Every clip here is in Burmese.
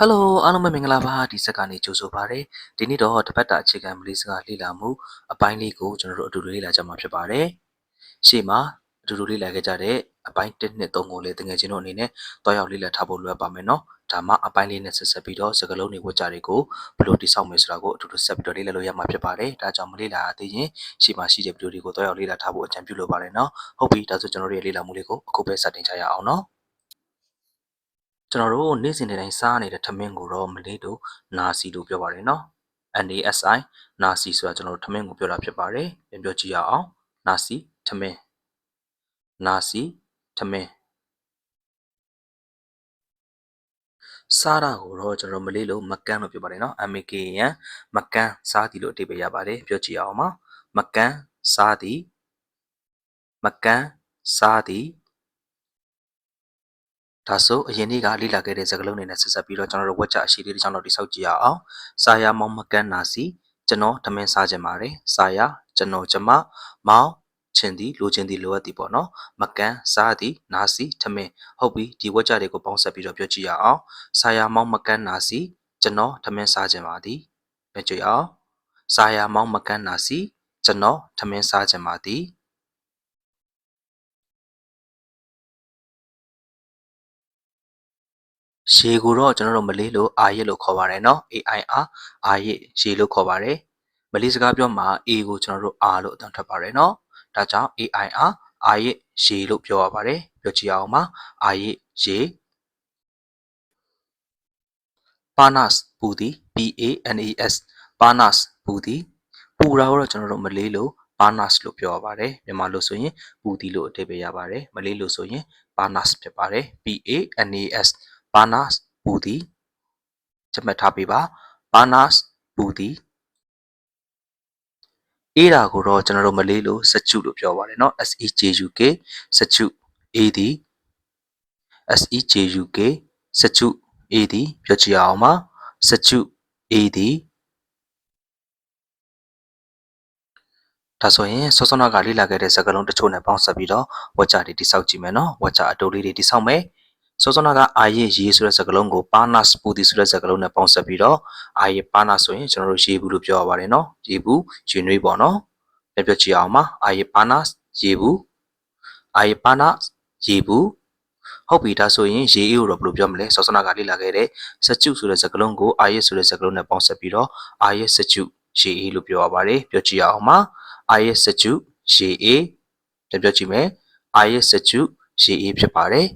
ဟယ်လိုအားလုံးပဲမင်္ဂလာပါဒီဆက်ကနေကြိုဆိုပါရစေဒီနေ့တော့တပတ်တာအခြေခံမလေးစကားလေ့လာမှုအပိုင်းလေးကိုကျွန်တော်တို့အတူတူလေ့လာကြမှာဖြစ်ပါတယ်ရှေ့မှာအတူတူလေ့လာခဲ့ကြတဲ့အပိုင်း1နှစ်3ကိုလည်းတကယ်ချင်းတို့အနေနဲ့တွားရောက်လေ့လာထားဖို့လိုအပ်ပါမယ်နော်ဒါမှအပိုင်းလေးနဲ့ဆက်ဆက်ပြီးတော့စကားလုံးတွေဝတ်ကြတွေကိုဘယ်လိုတိစောက်မယ်ဆိုတာကိုအတူတူဆက်ပြီးတော့လေ့လာလို့ရမှာဖြစ်ပါတယ်ဒါကြောင့်မလေ့လာသေးရင်ရှေ့မှာရှိတဲ့ဗီဒီယိုတွေကိုတွားရောက်လေ့လာထားဖို့အကြံပြုလိုပါတယ်နော်ဟုတ်ပြီဒါဆိုကျွန်တော်တို့ရဲ့လေ့လာမှုလေးကိုအခုပဲစတင်ကြရအောင်နော် ကျွန်တော်တို့နေ့စဉ်တိုင်းစားနေတဲ့ထမင်းကိုတော့မလေးတို့နာစီလို့ပြောပါတယ်နော် NASI နာစီဆိုတာကျွန်တော်တို့ထမင်းကိုပြောတာဖြစ်ပါတယ်ပြန်ပြောကြည့်ရအောင်နာစီထမင်းနာစီထမင်းစားတာကိုတော့ကျွန်တော်မလေးလို့မကန်းလို့ပြောပါတယ်နော် MKN မကန်းစားသည်လို့အဓိပ္ပာယ်ရပါတယ်ပြောကြည့်ရအောင်ပါမကန်းစားသည်မကန်းစားသည် ဒါဆိုအရင်နေ့ကလေ့လာခဲ့တဲ့စကားလုံးတွေနဲ့ဆက်ဆက်ပြီးတော့ကျွန်တော်တို့ဝက်ချအရှိလေးတစ်ချောင်းတော့တိဆောက်ကြည့်ရအောင်။စာယာမောင်မကန်းနာစီကျွန်တော်ထမင်းစားခြင်းပါတယ်။စာယာကျွန်တော်ကျမမောင်ချင်သည်လိုချင်သည်လိုအပ်သည်ပေါ့နော်။မကန်းစားသည်နာစီထမင်းဟုတ်ပြီဒီဝက်ချတွေကိုပေါင်းဆက်ပြီးတော့ပြောကြည့်ရအောင်။စာယာမောင်မကန်းနာစီကျွန်တော်ထမင်းစားခြင်းပါသည်။ပြောကြည့်အောင်။စာယာမောင်မကန်းနာစီကျွန်တော်ထမင်းစားခြင်းပါသည်။ ရေကိုတော့ကျွန်တော်တို့မလေးလို့အာရစ်လို့ခေါ်ပါတယ်နော် AIR အာရစ်ရေလို့ခေါ်ပါတယ်မလေးစကားပြောမှာ A ကိုကျွန်တော်တို့ R လို့အတန်းထွက်ပါတယ်နော်ဒါကြောင့် AIR အာရစ်ရေလို့ပြောရပါတယ်ပြောကြည့်အောင်ပါအာရစ်ရေပါနတ်ပူဒီ P A N A S ပါနတ်ပူဒီပူတာကိုတော့ကျွန်တော်တို့မလေးလို့ပါနတ်လို့ပြောရပါတယ်မြန်မာလို့ဆိုရင်ပူဒီလို့အဓိပ္ပာယ်ရပါတယ်မလေးလို့ဆိုရင်ပါနတ်ဖြစ်ပါတယ် P A N A S ဘာနာစ်ပူသည်ချက်မှတ်ထားပေးပါဘာနာစ်ပူသည်အေးတာကိုတော့ကျွန်တော်တို့မလေးလို့စချူလို့ပြောပါတယ်เนาะ S E J U K စချူအေးသည် S E J U K စချူအေးသည်ပြောကြည့်အောင်ပါစချူအေးသည်ဒါဆိုရင်စောစောနာကလေ့လာခဲ့တဲ့စကားလုံးတချို့နဲ့ပေါင်းစပ်ပြီးတော့ဝါချတွေတိစောက်ကြည့်မယ်နော်ဝါချအတူလေးတွေတိစောက်မယ် စောစောနာကအာရရေဆိုတဲ့စကားလုံးကိုပါနာစပူတီဆိုတဲ့စကားလုံးနဲ့ပေါင်းစပ်ပြီးတော့အာရပါနာဆိုရင်ကျွန်တော်တို့ရေဘူးလို့ပြောရပါတယ်နော်ရေဘူးရေနွေးပေါ့နော်ပြပြကြည့်အောင်ပါအာရပါနာရေဘူးအာရပါနာရေဘူးဟုတ်ပြီဒါဆိုရင်ရေအေးကိုတော့ဘယ်လိုပြောမလဲစောစောနာကလေ့လာခဲ့တဲ့စကျုဆိုတဲ့စကားလုံးကိုအာရဆိုတဲ့စကားလုံးနဲ့ပေါင်းစပ်ပြီးတော့အာရစကျုရေအေးလို့ပြောရပါတယ်ပြောကြည့်အောင်ပါအာရစကျုရေအေးပြပြကြည့်မယ်အာရစကျုရေအေးဖြစ်ပါတယ်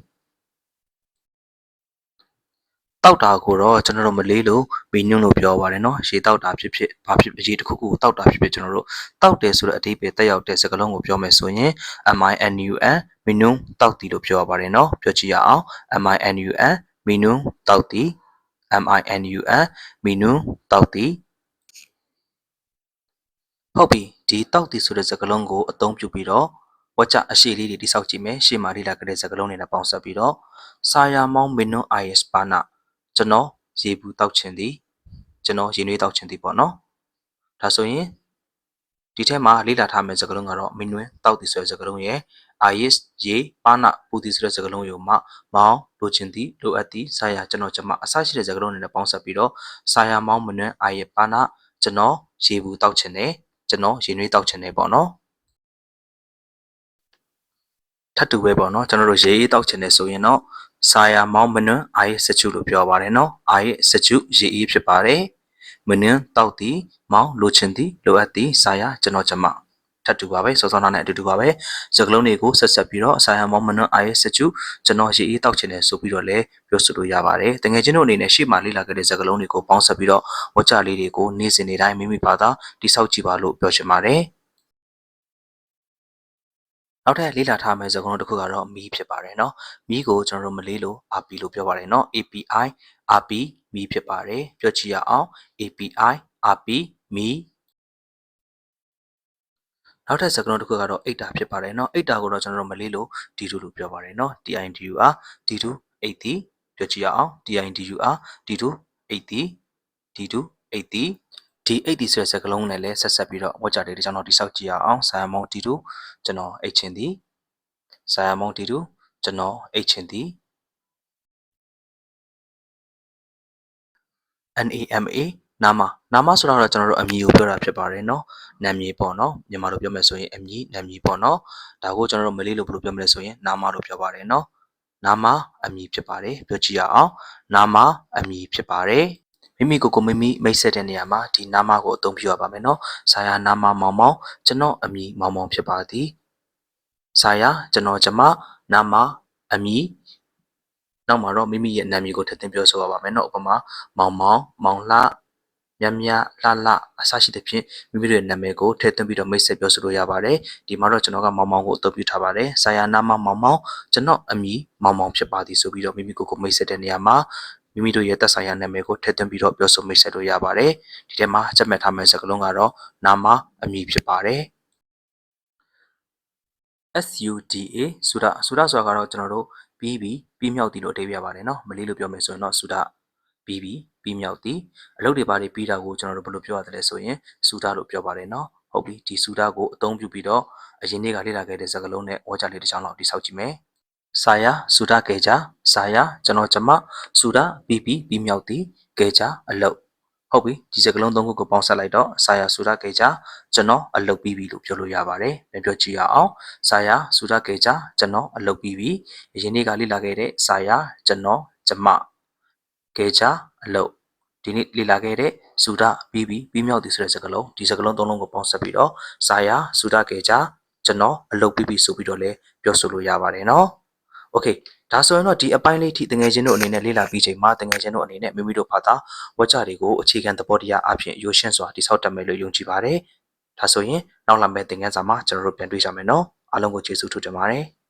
တောက်တာကိုတော့ကျွန်တော်တို့မလေးလို့မီနွန်းလို့ပြောပါတယ်နော်ရေတောက်တာဖြစ်ဖြစ်ဘာဖြစ်ရေတစ်ခုခုတောက်တာဖြစ်ဖြစ်ကျွန်တော်တို့တောက်တယ်ဆိုတဲ့အဓိပ္ပာယ်တက်ရောက်တဲ့စကားလုံးကိုပြောမယ်ဆိုရင် MINUN မီနွန်းတောက်တီလို့ပြောရပါတယ်နော်ပြောကြည့်ရအောင် MINUN မီနွန်းတောက်တီ MINUN မီနွန်းတောက်တီဟုတ်ပြီဒီတောက်တီဆိုတဲ့စကားလုံးကိုအသုံးပြုပြီးတော့ဝါချအရှိလေးတွေတိစောက်ကြည့်မယ်ရှေ့မှာလေ့လာခဲ့တဲ့စကားလုံးတွေနဲ့ပေါင်းစပ်ပြီးတော့စာယာမောင်းမီနွန်း IS ပါနာ ကျွန်တော်ရေဘူးတောက်ချင်သည်ကျွန်တော်ရေနွေးတောက်ချင်သည်ပေါ့နော်ဒါဆိုရင်ဒီထဲမှာလေ့လာထားမယ့်စကားလုံးကတော့မင်းနွဲတောက်သည်ဆိုတဲ့စကားလုံးရဲ့ IS ရေပါနာပူသည်ဆိုတဲ့စကားလုံးယုံမှာမောင်းလိုချင်သည်လိုအပ်သည်ဆာယာကျွန်တော်ကျမအဆရှိတဲ့စကားလုံးတွေနဲ့ပေါင်းစပ်ပြီးတော့ဆာယာမောင်းမနွဲ IS ပါနာကျွန်တော်ရေဘူးတောက်ချင်တယ်ကျွန်တော်ရေနွေးတောက်ချင်တယ်ပေါ့နော်ထပ်တူပဲပေါ့နော်ကျွန်တော်တို့ရေအေးတောက်ချင်တယ်ဆိုရင်တော့ ဆာယာမောင်းမနွန်းအာရစချူလို့ပြောပါတယ်နော်အာရစချူရေအေးဖြစ်ပါတယ်မနွန်းတောက်သည်မောင်းလိုချင်သည်လိုအပ်သည်ဆာယာကျွန်တော်ကျမထပ်တူပါပဲစောစောနာနဲ့အတူတူပါပဲစကလုံးတွေကိုဆက်ဆက်ပြီးတော့ဆာယာမောင်းမနွန်းအာရစချူကျွန်တော်ရေအေးတောက်ချင်တယ်ဆိုပြီးတော့လည်းပြောဆိုလို့ရပါတယ်တကယ်ချင်းတို့အနေနဲ့ရှေ့မှာလေ့လာခဲ့တဲ့စကလုံးတွေကိုပေါင်းဆက်ပြီးတော့ဝါကြလေးတွေကိုနေ့စဉ်နေ့တိုင်းမိမိဘာသာတိဆောက်ကြည့်ပါလို့ပြောချင်ပါတယ် နောက်ထပ်လေ့လာထားမယ့်စကားလုံးတစ်ခုကတော့မီးဖြစ်ပါတယ်เนาะမီးကိုကျွန်တော်တို့မလေးလို့ RP လို့ပြောပါတယ်เนาะ API RP မီးဖြစ်ပါတယ်ပြောကြည့်ရအောင် API RP မီးနောက်ထပ်စကားလုံးတစ်ခုကတော့အိတ်တာဖြစ်ပါတယ်เนาะအိတ်တာကိုတော့ကျွန်တော်တို့မလေးလို့ D2 လို့ပြောပါတယ်เนาะ TIDU အား D2 အိတ်တီပြောကြည့်ရအောင် TIDU အား D2 အိတ်တီ D2 အိတ်တီ ဒီ80ဆိုတဲ့စကားလုံးနဲ့လည်းဆက်ဆက်ပြီးတော့ဝတ်ကြတယ်ဒီကြောင့်တော့တိဆောက်ကြည့်ရအောင်ဆာယမုံတီတူကျွန်တော်အိတ်ချင်းသည်ဆာယမုံတီတူကျွန်တော်အိတ်ချင်းသည် NAMA နာမနာမဆိုတာတော့ကျွန်တော်တို့အမည်ကိုပြောတာဖြစ်ပါတယ်เนาะနာမည်ပေါ့เนาะမြန်မာလိုပြောမယ်ဆိုရင်အမည်နာမည်ပေါ့เนาะဒါကိုကျွန်တော်တို့မလေးလိုဘယ်လိုပြောမလဲဆိုရင်နာမလို့ပြောပါတယ်เนาะနာမအမည်ဖြစ်ပါတယ်ပြောကြည့်ရအောင်နာမအမည်ဖြစ်ပါတယ် မိမိကိုယ်ကိုမိမိမိတ်ဆက်တဲ့နေရာမှာဒီနာမကိုအသုံးပြုရပါမယ်နော်။ဇာယာနာမမောင်မောင်ကျွန်တော်အမည်မောင်မောင်ဖြစ်ပါသည်။ဇာယာကျွန်တော်ကျမနာမအမည်နောက်မှာတော့မိမိရဲ့နာမည်ကိုထပ်သင်ပြောဆိုရပါမယ်နော်။ဥပမာမောင်မောင်မောင်လှမြမြလှလှအစရှိသဖြင့်မိမိတို့ရဲ့နာမည်ကိုထည့်သွင်းပြီးတော့မိတ်ဆက်ပြောဆိုလို့ရပါတယ်ဒီမှာတော့ကျွန်တော်ကမောင်မောင်ကိုအသုံးပြုထားပါတယ်ဆာယာနာမမောင်မောင်ကျွန်တော်အမည်မောင်မောင်ဖြစ်ပါသည်ဆိုပြီးတော့မိမိကိုယ်ကိုမိတ်ဆက်တဲ့နေရာမှာ မိမိတို့ရဲ့သက်ဆိုင်ရာနာမည်ကိုထည့်သွင်းပြီးတော့ပြောဆိုမိတ်ဆက်လို့ရပါတယ်ဒီထဲမှာချက်မှတ်ထားမယ့်စကားလုံးကတော့နာမအမည်ဖြစ်ပါတယ် SUDA ဆူဒဆူဒဆိုတာကတော့ကျွန်တော်တို့ပြီးပြီးပြီးမြောက်သည်လို့အဓိပ္ပာယ်ပါတယ်နော်မလေးလို့ပြောမယ်ဆိုရင်တော့ဆူဒပြီးပြီးပြီးမြောက်သည်အလုပ်တွေပါတွေပြီးတာကိုကျွန်တော်တို့ဘယ်လိုပြောရသလဲဆိုရင်ဆူဒလို့ပြောပါတယ်နော်ဟုတ်ပြီဒီဆူဒကိုအသုံးပြုပြီးတော့အရင်နေ့ကလေ့လာခဲ့တဲ့စကားလုံးနဲ့ဝါကြလေးတစ်ချောင်းလောက်တိဆောက်ကြည့်မယ် ဆာယာဆူဒကေကြဆာယာကျွန်တော်ကျမဆူဒပြီးပြီးပြီးမြောက်သည်ကေကြအလုပ်ဟုတ်ပြီဒီစကားလုံးသုံးခုကိုပေါင်းစပ်လိုက်တော့ဆာယာဆူဒကေကြကျွန်တော်အလုပ်ပြီးပြီလို့ပြောလို့ရပါတယ်ပြန်ပြောကြည့်ရအောင်စာယာစူရကေချာကျွန်တော်အလုပ်ပြီးပြီအရင်နေ့ကလေ့လာခဲ့တဲ့စာယာကျွန်တော်ကျမကေချာအလုပ်ဒီနေ့လေ့လာခဲ့တဲ့စူရပြီးပြီပြီးမြောက်သည်ဆိုတဲ့စကားလုံးဒီစကားလုံးသုံးလုံးကိုပေါင်းစပ်ပြီးတော့စာယာစူရကေချာကျွန်တော်အလုပ်ပြီးပြီဆိုပြီးတော့လည်းပြောဆိုလို့ရပါတယ်နော် Okay ဒါဆိုရင်တော့ဒီအပိုင်းလေးထိတငယ်ချင်းတို့အနေနဲ့လေ့လာပြီးချိန်မှာတငယ်ချင်းတို့အနေနဲ့မိမိတို့ဘာသာဝါကျတွေကိုအခြေခံသဘောတရားအဖြစ်ရိုးရှင်းစွာတိစောက်တတ်မယ်လို့ယုံကြည်ပါတယ်။ဒါဆိုရင်နောက်လာမယ့်သင်ခန်းစာမှာကျွန်တော်တို့ပြန်တွေ့ကြမယ်နော်။အားလုံးကိုကျေးဇူးထူးတင်ပါတယ်။